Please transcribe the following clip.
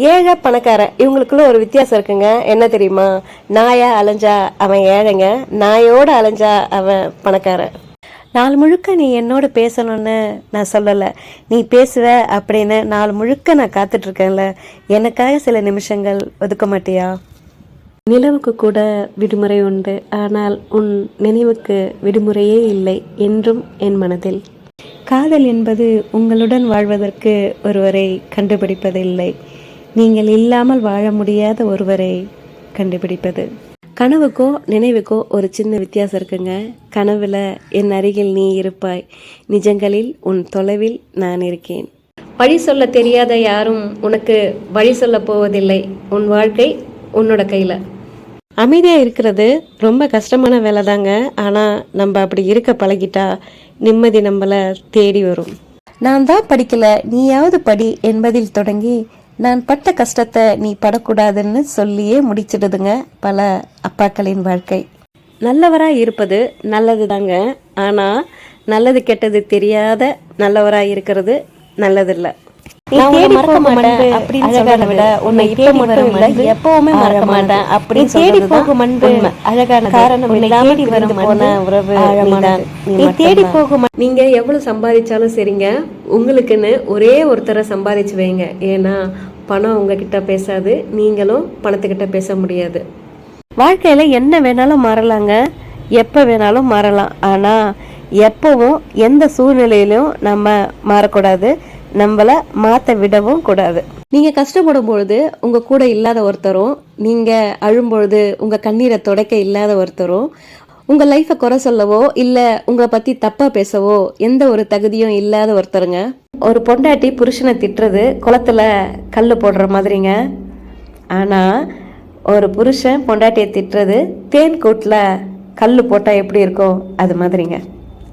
ஏழை பணக்காரன்? இவங்களுக்குள்ள ஒரு வித்தியாசம் இருக்குங்க. என்ன தெரியுமா? நாயா அலைஞ்சா அவன் ஏழைங்க. நாயோட அலைஞ்சா அவன் பணக்காரன். நாள் முழுக்க நீ என்னோட பேசணும்னு நான் சொல்லலை. நீ பேசுவ அப்படின்னு நாள் முழுக்க நான் காத்துட்ருக்கேன்ல. எனக்காக சில நிமிஷங்கள் ஒதுக்க மாட்டியா? நிலவுக்கு கூட விடுமுறை உண்டு. ஆனால் உன் நினைவுக்கு விடுமுறையே இல்லை என்றும் என் மனதில். காதல் என்பது உங்களுடன் வாழ்வதற்கு ஒருவரை கண்டுபிடிப்பதில்லை. நீங்கள் இல்லாமல் வாழ முடியாத ஒருவரை கண்டுபிடிப்பது. கனவுக்கோ நினைவுக்கோ ஒரு சின்ன வித்தியாசம் இருக்குங்க. கனவுல என் அருகில் நீ இருப்பாய். நிஜங்களில் உன் தொலைவில் நான் இருக்கேன். வழி சொல்ல தெரியாத யாரும் உனக்கு வழி சொல்ல போவதில்லை. உன் வாழ்க்கை உன்னோட கையில். அமைதியாக இருக்கிறது ரொம்ப கஷ்டமான வேலை தாங்க ஆனால் நம்ம அப்படி இருக்க பழகிட்டா நிம்மதி நம்மளை தேடி வரும். நான் தான் படிக்கல. நீயாவது படி என்பதில் தொடங்கி நான் பட்ட கஷ்டத்தை நீ படக்கூடாதுன்னு சொல்லியே முடிச்சிடுதுங்க பல அப்பாக்களின் வாழ்க்கை. நல்லவராக இருப்பது நல்லது தாங்க ஆனால் நல்லது கெட்டது தெரியாத நல்லவராக இருக்கிறது நல்லதில்லை. தேடி போகும் அன்பு அழகான காரணம் உறவு நீ தேடி போகும். நீங்க எவ்வளவு சம்பாதிச்சாலும் சரிங்க. உங்களுக்குன்னு ஒரே ஒருத்தரை சம்பாதிச்சு வைங்க. ஏன்னா பணம் உங்ககிட்ட பேசாது. நீங்களும் பணத்துக்கிட்ட பேச முடியாது. வாழ்க்கையில என்ன வேணாலும் மாறலாங்க. எப்போ வேணாலும் மாறலாம். ஆனா எப்பவும் எந்த சூழ்நிலையிலும் நம்ம மாறக்கூடாது. நம்மள மாத்த விடவும் கூடாது. நீங்க கஷ்டப்படும் பொழுது உங்க கூட இல்லாத ஒருத்தரும் நீங்க அழும் பொழுது உங்க கண்ணீரை துடைக்க இல்லாத ஒருத்தரும் உங்கள் லைஃபை குறை சொல்லவோ இல்லை உங்களை பற்றி தப்பாக பேசவோ எந்த ஒரு தகுதியும் இல்லாத ஒருத்தருங்க. ஒரு பொண்டாட்டி புருஷனை திட்டுறது குளத்துல கல் போடுற மாதிரிங்க. ஆனால் ஒரு புருஷன் பொண்டாட்டியை திட்டுறது தேன் கூட்டில் கல் போட்டால் எப்படி இருக்கும்? அது மாதிரிங்க.